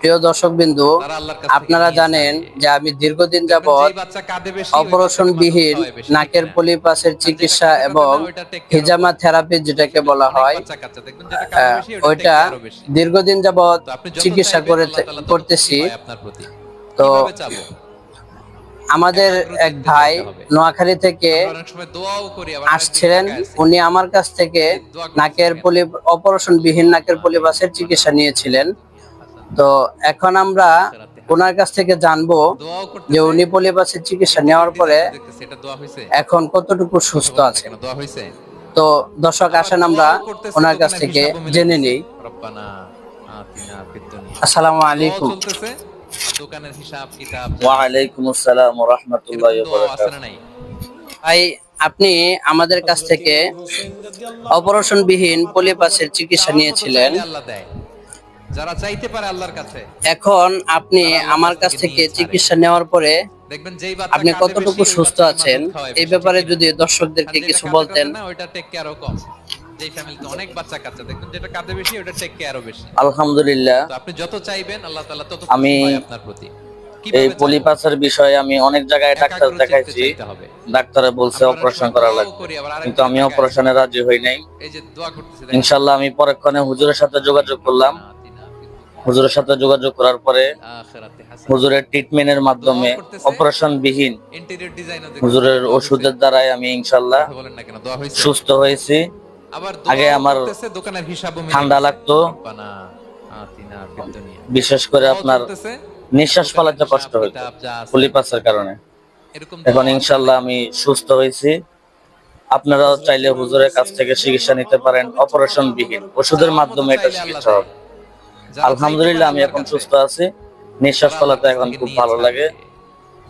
প্রিয় দর্শক বিন্দু আপনারা জানেন যে আমি দীর্ঘদিন যাবৎ অপারেশন বিহীন নাকের? পলিপাসের চিকিৎসা এবং হিজামা থেরাপি যেটাকে বলা হয় ওইটা। দীর্ঘদিন যাবৎ চিকিৎসা করে করতেছি। তো? আমাদের এক ভাই নোয়াখালী থেকে আসছিলেন উনি আমার কাছ থেকে নাকের পলি অপারেশন বিহীন নাকের পলিপাসের চিকিৎসা নিয়েছিলেন তো এখন আমরা ওনার কাছ থেকে জানব যে উনি পলিপাসের চিকিৎসা নেওয়ার পরে? এখন কতটুকু সুস্থ আছে? তো দর্শক, আসেন আমরা ওনার কাছ থেকে জেনে নিই। আসসালামু আলাইকুম দোকানের হিসাব কিতাব ওয়ালাইকুম আসসালাম রহমতুল্লাহ এরকম দোয়া আছে না নাই? ভাই আপনি আমাদের কাছ থেকে অপারেশন বিহীন পলিপাসের চিকিৎসা নিয়েছিলেন। আল্লাহ দেয়। যারা চাইতে পারে আল্লাহর কাছে এখন আপনি আমার কাছ থেকে চিকিৎসা নেওয়ার পরে দেখবেন যেই আপনি কতটুকু সুস্থ আছেন? এই ব্যাপারে যদি দর্শকদেরকে কিছু বলতেন। না, ওইটা টেক কেয়ারও কম। যেই ফ্যামিলিতে অনেক বাচ্চা কাচ্চা দেখবেন যেটা কাঁদে বেশি ওটা টেক কেয়ারও বেশি। আলহামদুলিল্লাহ। আপনি যত চাইবেন আল্লাহ তাআলা তত আমি আপনার প্রতি। এই? পলিপাসের বিষয়ে আমি অনেক জায়গায় ডাক্তার দেখাইছি। ডাক্তারে বলছে অপারেশন করা লাগবে। কিন্তু আমি অপারেশনে রাজি হই নাই। যে আমি পরক্ষণে হুজুরের সাথে যোগাযোগ করলাম। হুজুরের সাথে যোগাযোগ করার পরে। হুজুরের ট্রিটমেন্টের মাধ্যমে অপারেশন বিহীন। হুজুরের ওষুধের দ্বারাই আমি ইনশাল্লাহ? সুস্থ হয়েছি। আগে আমার দোকানের হিসাবও ঠান্ডা লাগতো। বিশেষ করে আপনার নিঃশ্বাস ফেলাতে কষ্ট হতো কিতাব যা কারণে। এখন ইনশাল্লাহ আমি সুস্থ হয়েছি। আপনারাও চাইলে হুজুরের কাছ থেকে চিকিৎসা নিতে পারেন অপারেশন বিহীন। ওষুধের মাধ্যমে এটা চিকিৎসা হবে। আলহামদুলিল্লাহ আমি এখন সুস্থ আছি। নিঃশ্বাস ফলাতে এখন খুব ভালো লাগে।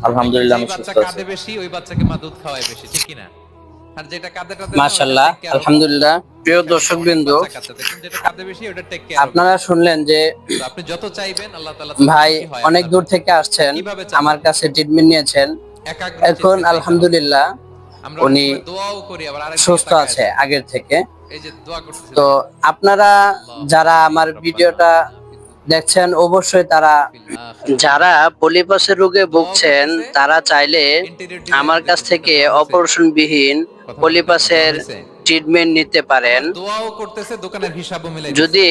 আলহামদুলিল্লাহ আমি সুস্থ আছি। বেশি ওই বাচ্চাকে মা দুধ খাওয়ায় বেশি ঠিক কি মাশাল্লাহ আলহামদুলিল্লাহ। প্রিয় দর্শক বিন্দু আপনারা শুনলেন যে আপনি যত চাইবেন আল্লাহ তাআলা ভাই অনেক দূর থেকে আসছেন আমার কাছে ট্রিটমেন্ট নিয়েছেন। এখন আলহামদুলিল্লাহ উনি দোয়াও করি আবার আরেক সুস্থ আছে আগের থেকে। এই যে দোয়া করতেছি তো আপনারা যারা আমার ভিডিওটা দেখছেন, অবশ্যই তারা যারা পলিপাসের রোগে ভুগছেন, তারা চাইলে আমার কাছ থেকে অপারেশন বিহীন পলিপাসের ট্রিটমেন্ট নিতে পারেন। যদি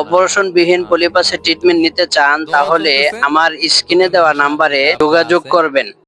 অপারেশন বিহীন পলিপাসের ট্রিটমেন্ট নিতে চান, তাহলে আমার স্ক্রিনে দেওয়া নাম্বারে যোগাযোগ করবেন।